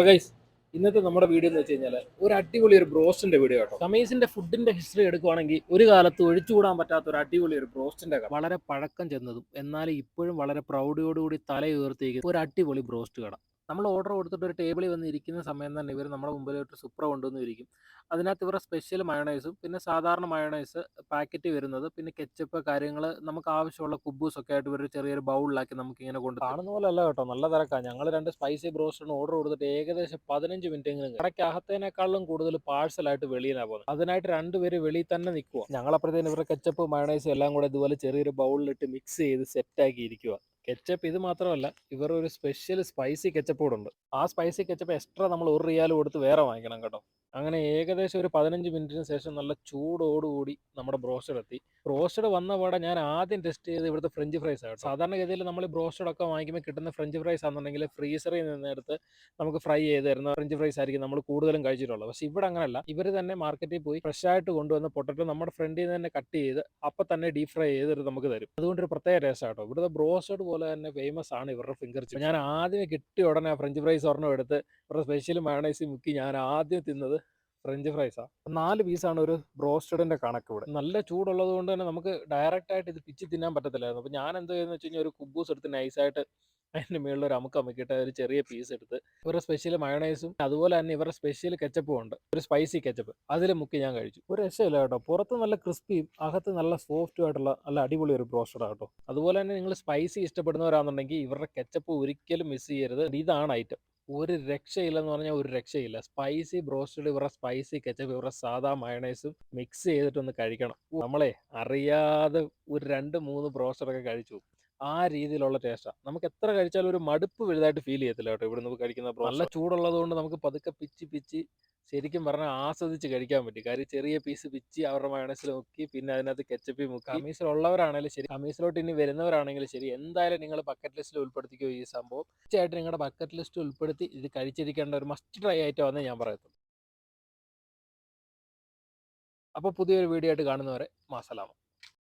Guys ഇന്നത്തെ നമ്മുടെ video എന്ന് വെച്ച് കഴിഞ്ഞാൽ ഒരു അടിപൊളി ഒരു ബ്രോസ്റ്റിന്റെ വീഡിയോ കേട്ടോ. സമീസിന്റെ ഫുഡിന്റെ ഹിസ്റ്ററി എടുക്കുവാണെങ്കിൽ ഒരു കാലത്ത് ഒഴിച്ചുകൂടാൻ പറ്റാത്ത ഒരു അടിപൊളി ഒരു ബ്രോസ്റ്റിന്റെ വളരെ പഴക്കം ചെന്നതും എന്നാൽ ഇപ്പോഴും വളരെ പ്രൗഢിയോടുകൂടി തല ഉയർത്തിയിരിക്കുന്ന ഒരു അടിപൊളി ബ്രോസ്റ്റ് കട. നമ്മൾ ഓർഡർ കൊടുത്തിട്ട് ഒരു ടേബിളിൽ വന്ന് ഇരിക്കുന്ന സമയം തന്നെ ഇവർ നമ്മുടെ മുമ്പിലോട്ട് സുപ്ര കൊണ്ടുവന്ന് ഇരിക്കും അതിനകത്ത് ഇവരുടെ സ്പെഷ്യൽ മയണൈസും പിന്നെ സാധാരണ മയണൈസ് പാക്കറ്റ് വരുന്നത് പിന്നെ കെച്ചപ്പ് കാര്യങ്ങൾ നമുക്ക് ആവശ്യമുള്ള കുബൂസ് ഒക്കെ ആയിട്ട് ഇവർ ചെറിയൊരു ബൗളിലാക്കി നമുക്ക് ഇങ്ങനെ കൊണ്ട് കാണുന്ന പോലെ അല്ല കേട്ടോ നല്ല തിരക്കാണ് ഞങ്ങൾ രണ്ട് സ്പൈസി ബ്രോസ്റ്റ് ഓർഡർ കൊടുത്തിട്ട് ഏകദേശം പതിനഞ്ച് മിനിറ്റ് എങ്കിലും കടയ്ക്ക് അകത്തേനേക്കാളും കൂടുതൽ പാഴ്സലായിട്ട് വെളിയിലാണ് പോകുന്നത്. അതിനായിട്ട് രണ്ടുപേര് വെളിയിൽ തന്നെ നിൽക്കുക ഞങ്ങളപ്പോഴത്തേന് ഇവരുടെ കെച്ചപ്പ് മയണൈസും എല്ലാം കൂടെ ഇതുപോലെ ചെറിയൊരു ബൗളിലിട്ട് മിക്സ് ചെയ്ത് സെറ്റാക്കി ഇരിക്കുക കെച്ചപ്പ് ഇത് മാത്രമല്ല ഇവർ ഒരു സ്പെഷ്യൽ സ്പൈസി കെച്ചപ്പ് കൂടെ ഉണ്ട്. ആ സ്പൈസി കെച്ചപ്പ് എക്സ്ട്രാ നമ്മൾ ഒരു റിയാൽ കൊടുത്ത് വേറെ വാങ്ങിക്കണം കേട്ടോ. അങ്ങനെ ഏകദേശം ഒരു പതിനഞ്ച് മിനിറ്റിന് ശേഷം നല്ല ചൂടോടുകൂടി നമ്മുടെ ബ്രോസ്റ്റഡ് എത്തി. ബ്രോസ്റ്റഡ് വന്ന ഞാൻ ആദ്യം ടെസ്റ്റ് ചെയ്ത് ഇവിടുത്തെ ഫ്രഞ്ച് ഫ്രൈസ് ആണ് സാധാരണഗതിയിൽ നമ്മൾ ബ്രോസ്റ്റഡ് ഒക്കെ വാങ്ങിക്കുമ്പോൾ കിട്ടുന്ന ഫ്രഞ്ച് ഫ്രൈസ് ആണെന്നുണ്ടെങ്കിൽ ഫ്രീസറിൽ നിന്നെടുത്ത് നമുക്ക് ഫ്രൈ ചെയ്ത് തരുന്ന ഫ്രഞ്ച് ഫ്രൈസ് ആയിരിക്കും നമ്മൾ കൂടുതലും കഴിച്ചിട്ടുള്ളത്. പക്ഷേ ഇവിടെ അങ്ങനെയല്ല ഇവർ തന്നെ മാർക്കറ്റിൽ പോയി ഫ്രഷ് ആയിട്ട് കൊണ്ടുവന്ന പൊട്ടറ്റോ നമ്മുടെ ഫ്രണ്ടിൽ നിന്ന് തന്നെ കട്ട് ചെയ്ത് അപ്പം തന്നെ ഡീപ് ഫ്രൈ ചെയ്ത് നമുക്ക് തരും. അതുകൊണ്ട് ഒരു പ്രത്യേക ടേസ്റ്റ് ആട്ടോ ഇവിടുത്തെ ബ്രോസ്റ്റഡ് പോലെ തന്നെ ഫേമസ് ആണ് ഇവരുടെ ഫിംഗർ ചിപ്സ് ഞാൻ ആദ്യം കിട്ടിയ ഉടനെ ഫ്രഞ്ച് ഫ്രൈസ് ഒരെണ്ണം എടുത്ത് ഇവരുടെ സ്പെഷ്യൽ മയണൈസ് മുക്കി ഞാൻ ആദ്യം തിന്നത് ഫ്രഞ്ച് ഫ്രൈസാണ് നാല് പീസാണ് ഒരു ബ്രോസ്റ്റഡിന്റെ കണക്ക് ഇവിടെ. നല്ല ചൂടുള്ളത് കൊണ്ട് തന്നെ നമുക്ക് ഡയറക്റ്റ് ആയിട്ട് ഇത് പിച്ചി തിന്നാൻ പറ്റത്തില്ലായിരുന്നു. അപ്പോൾ ഞാൻ എന്താ ചെയ്യുന്നത് വെച്ച് കഴിഞ്ഞാൽ ഒരു കുബൂസ് എടുത്ത് നൈസായിട്ട് അതിന്റെ മുകളിൽ ഒരു അമുക്ക് അമുക്കിയിട്ട് ഒരു ചെറിയ പീസ് എടുത്ത് ഇവരുടെ സ്പെഷ്യൽ മയണൈസും അതുപോലെ തന്നെ ഇവരുടെ സ്പെഷ്യൽ കെച്ചപ്പും ഉണ്ട്. ഒരു സ്പൈസി കെച്ചപ്പ് അതിൽ മുക്കി ഞാൻ കഴിച്ചു. ഒരു രക്ഷയില്ല കേട്ടോ. പുറത്ത് നല്ല ക്രിസ്പിയും അകത്ത് നല്ല സോഫ്റ്റും ആയിട്ടുള്ള നല്ല അടിപൊളി ഒരു ബ്രോസ്റ്റഡ് കേട്ടോ. അതുപോലെ തന്നെ നിങ്ങൾ സ്പൈസി ഇഷ്ടപ്പെടുന്നവരാണെന്നുണ്ടെങ്കിൽ ഇവരുടെ കെച്ചപ്പ് ഒരിക്കലും മിസ് ചെയ്യരുത്. ഇതാണ് ഐറ്റം ഒരു രക്ഷയില്ലെന്ന് പറഞ്ഞാൽ ഒരു രക്ഷയില്ല. സ്പൈസി ബ്രോസ്റ്റഡ് ഇവരുടെ സ്പൈസി കെച്ചപ്പ് ഇവരുടെ സാധാ മയണൈസും മിക്സ് ചെയ്തിട്ടൊന്ന് കഴിക്കണം. നമ്മളെ അറിയാതെ ഒരു രണ്ട് മൂന്ന് ബ്രോസ്റ്റഡൊക്കെ കഴിച്ചു. ആ രീതിയിലുള്ള ടേസ്റ്റാണ് നമുക്ക് എത്ര കഴിച്ചാലും ഒരു മടുപ്പ് വലുതായിട്ട് ഫീൽ ചെയ്യത്തില്ല കേട്ടോ ഇവിടെ നമുക്ക് കഴിക്കുന്ന നല്ല ചൂടുള്ളത് കൊണ്ട് നമുക്ക് പതുക്കെ പിച്ച് പിച്ച് ശരിക്കും പറഞ്ഞാൽ ആസ്വദിച്ച് കഴിക്കാൻ പറ്റും. കാര്യം ചെറിയ പീസ് പിച്ച് അവരുടെ മയണസിൽ മുക്കി പിന്നെ അതിനകത്ത് കെച്ചപ്പി മുക്കി. കമീസിലുള്ളവരാണെങ്കിലും ശരി കമീസിലോട്ട് ഇനി വരുന്നവരാണെങ്കിലും ശരി എന്തായാലും നിങ്ങൾ ബക്കറ്റ് ലിസ്റ്റിൽ ഉൾപ്പെടുത്തിക്കോ ഈ സംഭവം. തീർച്ചയായിട്ടും നിങ്ങളുടെ ബക്കറ്റ് ലിസ്റ്റ് ഉൾപ്പെടുത്തി ഇത് കഴിച്ചിരിക്കേണ്ട ഒരു മസ്റ്റ് ട്രൈ ആയിട്ട് വന്നേ ഞാൻ പറയത്തുള്ളൂ. അപ്പോൾ പുതിയൊരു വീഡിയോ ആയിട്ട് കാണുന്നവരെ മാസലാമം.